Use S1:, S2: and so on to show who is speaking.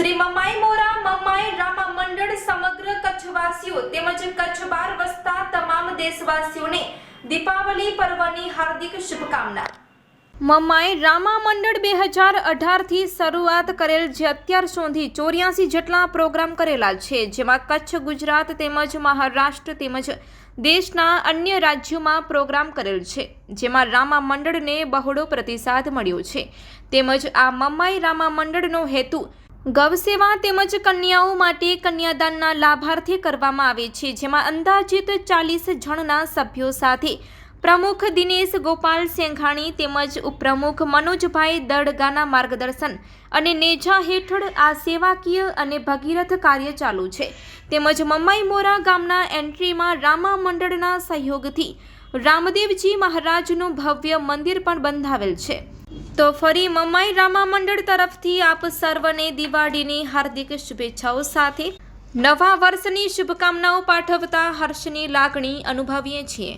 S1: શ્રી મમાઈ મોરા, મમાઈ રામા મંડળ સમગ્ર કચ્છવાસીઓ તેમજ કચ્છ બહાર વસતા તમામ દેશવાસીઓને દીપાવલી પર્વની હાર્દિક શુભકામના. મમાઈ રામા મંડળ બે હજાર અઢારથી શરૂઆત કરેલ જે અત્યાર સુધી ચોર્યાસી જેટલા પ્રોગ્રામ કરેલા છે, જેમાં કચ્છ, ગુજરાત તેમજ મહારાષ્ટ્ર તેમજ દેશના અન્ય રાજ્યોમાં પ્રોગ્રામ કરેલ છે, જેમાં રામા મંડળને બહોળો પ્રતિસાદ મળ્યો છે. તેમજ આ મમાઈ રામા મંડળનો હેતુ ગૌસેવા તેમજ કન્યાઓ માટે કન્યાદાનના લાભાર્થી કરવામાં આવે છે, જેમાં અંદાજિત ચાલીસ જણના સભ્યો સાથે પ્રમુખ દિનેશ ગોપાલ સેંઘાણી તેમજ ઉપપ્રમુખ મનોજભાઈ દડગાના માર્ગદર્શન અને નેજા હેઠળ આ સેવાકીય અને ભગીરથ કાર્ય ચાલુ છે. તેમજ મમ્માઈ મોરા ગામના એન્ટ્રીમાં રામા મંડળના સહયોગથી રામદેવજી મહારાજનું ભવ્ય મંદિર પણ બંધાવેલ છે. તો ફરી મમ્માઈ રામા મંડળ તરફથી આપ સર્વને દિવાળીની હાર્દિક શુભેચ્છાઓ સાથે નવા વર્ષની શુભકામનાઓ પાઠવતા હર્ષની લાગણી અનુભવીએ છીએ.